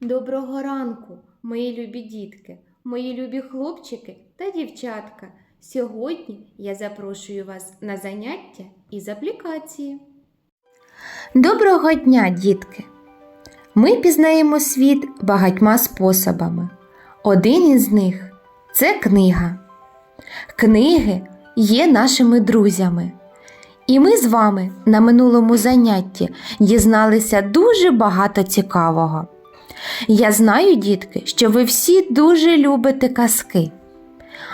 Доброго ранку, мої любі дітки, мої любі хлопчики та дівчатка. Сьогодні я запрошую вас на заняття із аплікації. Доброго дня, дітки! Ми пізнаємо світ багатьма способами. Один із них це книга. Книги є нашими друзями. І ми з вами на минулому занятті дізналися дуже багато цікавого. Я знаю, дітки, що ви всі дуже любите казки.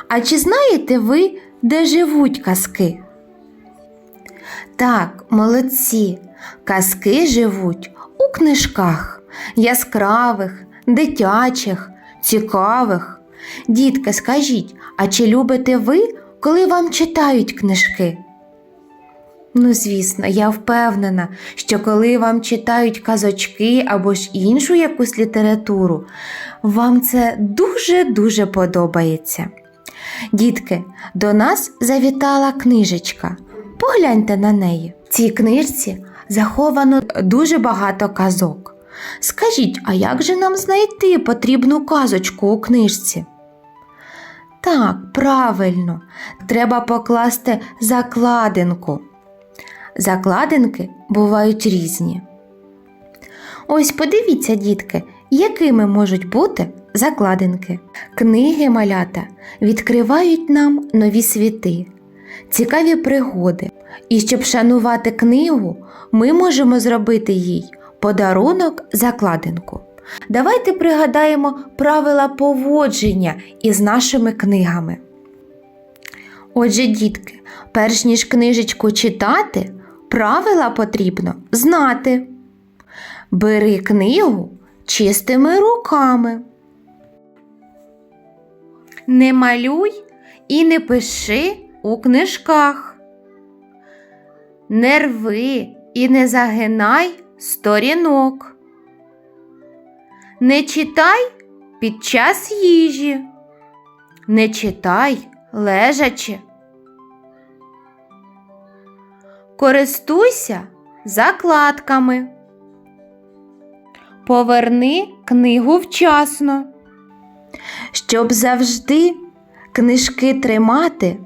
А чи знаєте ви, де живуть казки? Так, молодці, казки живуть у книжках яскравих, дитячих, цікавих. Дітки, скажіть, а чи любите ви, коли вам читають книжки? Ну, звісно, я впевнена, що коли вам читають казочки або ж іншу якусь літературу, вам це дуже-дуже подобається. Дітки, до нас завітала книжечка. Погляньте на неї. В цій книжці заховано дуже багато казок. Скажіть, а як же нам знайти потрібну казочку у книжці? Так, правильно, треба покласти закладинку. Закладинки бувають різні. Ось подивіться, дітки, якими можуть бути закладинки. Книги малята відкривають нам нові світи, цікаві пригоди. І щоб шанувати книгу, ми можемо зробити їй подарунок закладинку. Давайте пригадаємо правила поводження із нашими книгами. Отже, дітки, перш ніж книжечку читати, правила потрібно знати. Бери книгу чистими руками. Не малюй і не пиши у книжках. Не рви і не загинай сторінок. Не читай під час їжі. Не читай лежачи. Користуйся закладками. Поверни книгу вчасно. Щоб завжди книжки тримати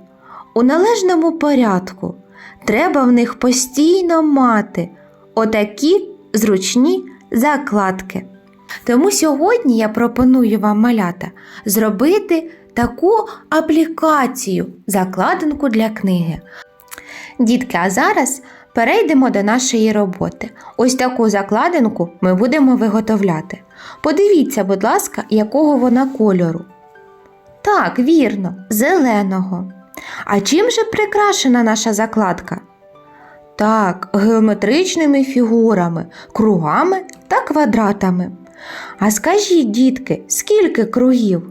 у належному порядку, треба в них постійно мати отакі зручні закладки. Тому сьогодні я пропоную вам малята зробити таку аплікацію закладинку для книги. Дітки, а зараз перейдемо до нашої роботи. Ось таку закладинку ми будемо виготовляти. Подивіться, будь ласка, якого вона кольору. Так, вірно, зеленого. А чим же прикрашена наша закладка? Так, геометричними фігурами, кругами та квадратами. А скажіть, дітки, скільки кругів?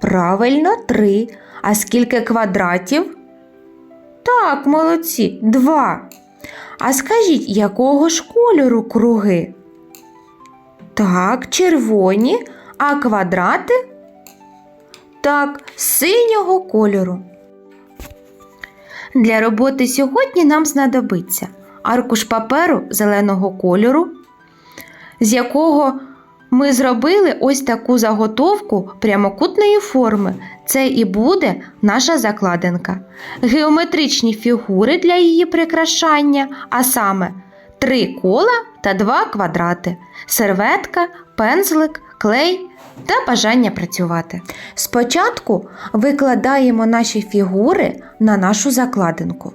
Правильно, три. А скільки квадратів? Так, молодці, два. А скажіть, якого ж кольору круги? Так, червоні, а квадрати? Так, синього кольору. Для роботи сьогодні нам знадобиться аркуш паперу зеленого кольору, з якого ми зробили ось таку заготовку прямокутної форми. Це і буде наша закладинка. Геометричні фігури для її прикрашання, а саме три кола та два квадрати, серветка, пензлик, клей та бажання працювати. Спочатку викладаємо наші фігури на нашу закладинку.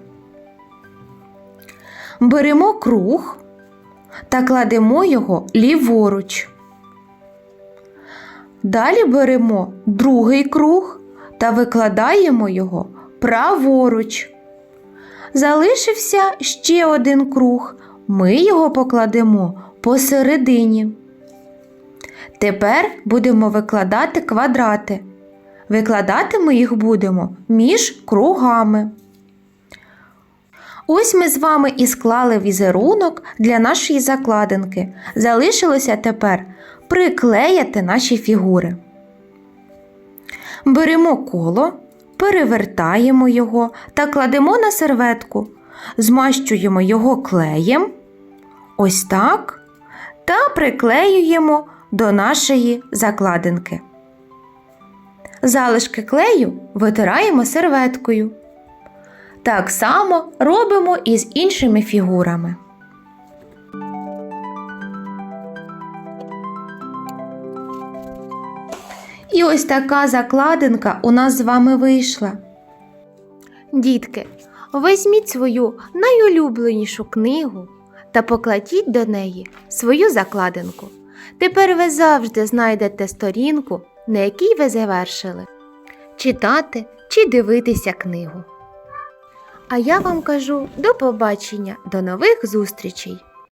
Беремо круг та кладемо його ліворуч. Далі беремо другий круг та викладаємо його праворуч. Залишився ще один круг. Ми його покладемо посередині. Тепер будемо викладати квадрати. Викладати ми їх будемо між кругами. Ось ми з вами і склали візерунок для нашої закладинки. Залишилося тепер приклеїти наші фігури. Беремо коло, перевертаємо його та кладемо на серветку, змащуємо його клеєм. Ось так. Та приклеюємо до нашої закладинки. Залишки клею витираємо серветкою. Так само робимо і з іншими фігурами. І ось така закладинка у нас з вами вийшла. Дітки, візьміть свою найулюбленішу книгу та покладіть до неї свою закладинку. Тепер ви завжди знайдете сторінку, на якій ви завершили читати чи дивитися книгу. А я вам кажу до побачення, до нових зустрічей!